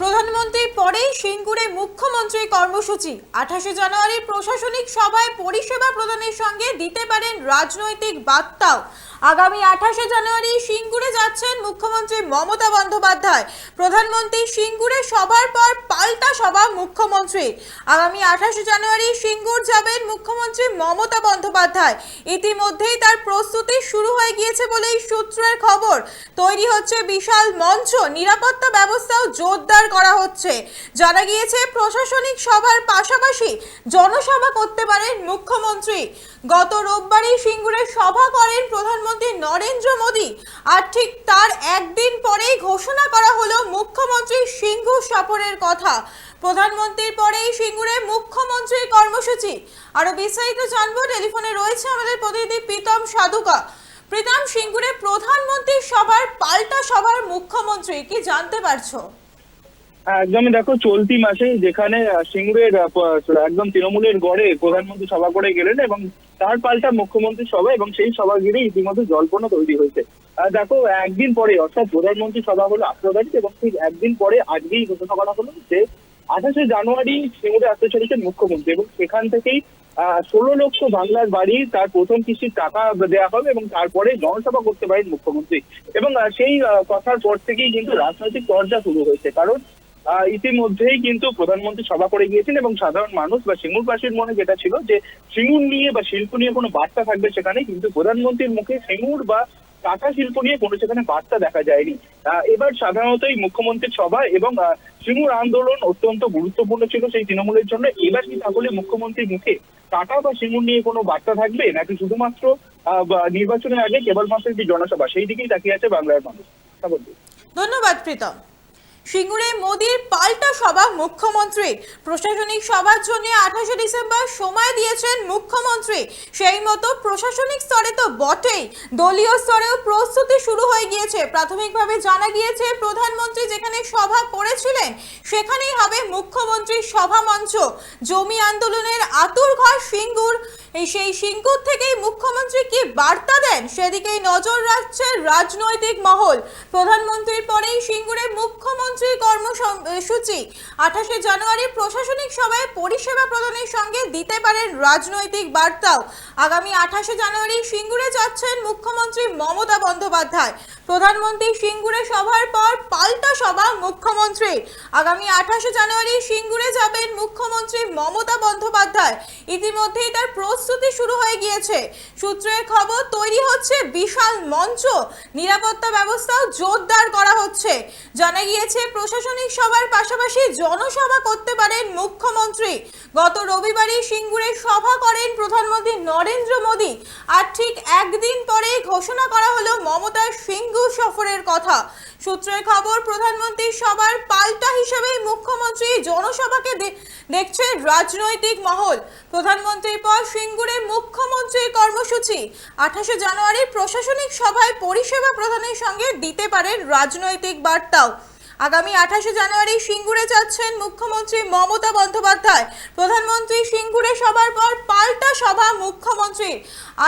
প্রধানমন্ত্রী পরেই সিঙ্গুরে মুখ্যমন্ত্রী কর্মসূচি। আঠাশে জানুয়ারি প্রশাসনিক সভায় পরিষেবা প্রদানের সঙ্গে দিতে পারেন রাজনৈতিক বার্তাও। আগামী আঠাশে জানুয়ারি সিঙ্গুরে যাচ্ছেন মুখ্যমন্ত্রী মমতা বন্দ্যোপাধ্যায়। প্রধানমন্ত্রী সিঙ্গুরে সভার পর পাল্টা সভা মুখ্যমন্ত্রী আগামী আঠাশে জানুয়ারি সিঙ্গুর যাবেন মুখ্যমন্ত্রী মমতা বন্দ্যোপাধ্যায়। ইতিমধ্যেই তার প্রস্তুতি শুরু হয়ে গিয়েছে বলেই সূত্রের খবর। তৈরি হচ্ছে বিশাল মঞ্চ। নিরাপত্তা ব্যবস্থাও জোরদার করা হচ্ছে। জানা গিয়েছে, প্রশাসনিক সভার পাশাপাশি জনসভা করতে পারেন মুখ্যমন্ত্রী। গত রোববারই সিঙ্গুরে সভা করেন প্রধানমন্ত্রী নরেন্দ্র মোদী। আর ঠিক তার একদিন পরেই ঘোষণা করা হলো মুখ্যমন্ত্রী সিঙ্গু সফরের কথা। প্রধানমন্ত্রীর পরেই সিঙ্গুরে মুখ্যমন্ত্রীর কর্মসূচি। আরও বিস্তারিত জানব, টেলিফোনে রয়েছে আমাদের প্রতিনিধি প্রীতম সাধুকা। প্রীতম, সিঙ্গুরে প্রধানমন্ত্রীর সভার পাল্টা সভার মুখ্যমন্ত্রী, কি জানতে পারছ? একদমই দেখো, চলতি মাসে যেখানে সিঙ্গুরের একদম তৃণমূলের গড়ে প্রধানমন্ত্রী সভা করে গেলেন এবং তার পাল্টা মুখ্যমন্ত্রী সভা এবং সেই সভা ঘিরে ইতিমধ্যে জল্পনা তৈরি হয়েছে। দেখো, একদিন পরে, অর্থাৎ প্রধানমন্ত্রী সভা হলো আঠারো তারিখ এবং ঠিক একদিন পরে আজকেই ঘোষণা করা হলো যে আঠাশে জানুয়ারি সিঙ্গুরে আসতে চলেছেন মুখ্যমন্ত্রী এবং সেখান থেকেই ষোলো লক্ষ বাংলার বাড়ি তার প্রথম কিস্তির টাকা দেওয়া হবে এবং তারপরে জনসভা করতে পারেন মুখ্যমন্ত্রী। এবং সেই কথার পর থেকেই কিন্তু রাজনৈতিক চর্চা শুরু হয়েছে। কারণ ইতিমধ্যেই কিন্তু প্রধানমন্ত্রী সভা করে গিয়েছেন এবং সাধারণ মানুষ বা সিঙ্গুরবাসীর মনে যেটা ছিল যে সিঙ্গুর নিয়ে বা শিল্প নিয়ে কোনো বার্তা থাকবে সেখানে, কিন্তু প্রধানমন্ত্রীর মুখে সিঙ্গুর বা কাঁথা শিল্প নিয়ে কোনো সেখানে বার্তা দেখা যায়নি। এবার সাধারণতই মুখ্যমন্ত্রীর সভা এবং সিঙ্গুর আন্দোলন অত্যন্ত গুরুত্বপূর্ণ ছিল সেই তৃণমূলের জন্য। এবার কি তাহলে মুখ্যমন্ত্রীর মুখে টাটা বা সিঙ্গুর নিয়ে কোনো বার্তা থাকবে? নাকি শুধুমাত্র নির্বাচনের আগে কেবলমাত্র একটি জনসভা? সেই দিকেই তাকিয়ে আছে বাংলার মানুষ। ধন্যবাদ, প্রীতম। সিঙ্গুরে মোদির পাল্টা সভা মুখ্যমন্ত্রী প্রশাসনিক সভার জন্য আঠাশে ডিসেম্বর সময় দিয়েছেন মুখ্যমন্ত্রী। সেই মতো প্রশাসনিক স্তরে তো বটেই। দলীয় স্তরেও প্রস্তুতি শুরু হয়ে গিয়েছে। প্রাথমিকভাবে জানা গিয়েছে, প্রধানমন্ত্রী যেখানে সভা করেছিলেন, সেখানেই হবে মুখ্যমন্ত্রীর সভা মঞ্চ। জমি আন্দোলনের আতুর ঘর সিঙ্গুর সেই সিঙ্গুর থেকেই মুখ্যমন্ত্রী বার্তা দেন? সেদিকেই নজর রাখছে রাজনৈতিক মহল। প্রধানমন্ত্রীর পরেই সিঙ্গুরে মুখ্যমন্ত্রীর কর্মসূচি আঠাশে জানুয়ারি প্রশাসনিক সভায় পরিষেবা প্রদানের সঙ্গে দিতে পারেন রাজনৈতিক বার্তাও। আগামী আঠাশে জানুয়ারি সিঙ্গুরে যাচ্ছেন মুখ্যমন্ত্রী মমতা বন্দ্যোপাধ্যায়। প্রধানমন্ত্রী সিঙ্গুরে সভার পর পাল্টা সভা মুখ্যমন্ত্রী আগামী আঠাশে জানুয়ারি সিঙ্গুরে যাবেন মুখ্যমন্ত্রী মমতা বন্দ্যোপাধ্যায়। ইতিমধ্যেই তার প্রস্তুতি শুরু হয়ে গিয়েছে। সূত্রের খবর তৈরি হচ্ছে বিশাল মঞ্চ। নিরাপত্তা ব্যবস্থাও জোরদার করা হচ্ছে। জানা গিয়েছে, প্রশাসনিক সভার পাশাপাশি জনসভা করতে পারেন মুখ্যমন্ত্রী। গত রবিবারই সিঙ্গুরে সভা করেন প্রধানমন্ত্রী নরেন্দ্র মোদী। আর ঠিক একদিন পরে ঘোষণা করা হলো মমতার সিঙ্গু সফরের কথা। সূত্রের খবর প্রধানমন্ত্রী সভার পাল্টা হিসেবেই মুখ্যমন্ত্রী জনসভাকে দেখছে রাজনৈতিক মহল। প্রধানমন্ত্রীর পর সিঙ্গুরে মুখ্যমন্ত্রীর কর্মসূচি। আঠাশে জানুয়ারি প্রশাসনিক সভায় পরিষেবা প্রদানের সঙ্গে দিতে পারেন রাজনৈতিক বার্তাও। আগামী আঠাশে জানুয়ারি সিঙ্গুরে যাচ্ছেন মুখ্যমন্ত্রী মমতা বন্দ্যোপাধ্যায়। প্রধানমন্ত্রী সিঙ্গুরে সভার পর পাল্টা সভা মুখ্যমন্ত্রী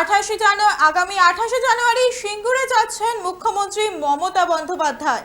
আঠাশে জানুয়ারি আগামী আঠাশে জানুয়ারি সিঙ্গুরে যাচ্ছেন মুখ্যমন্ত্রী মমতা বন্দ্যোপাধ্যায়।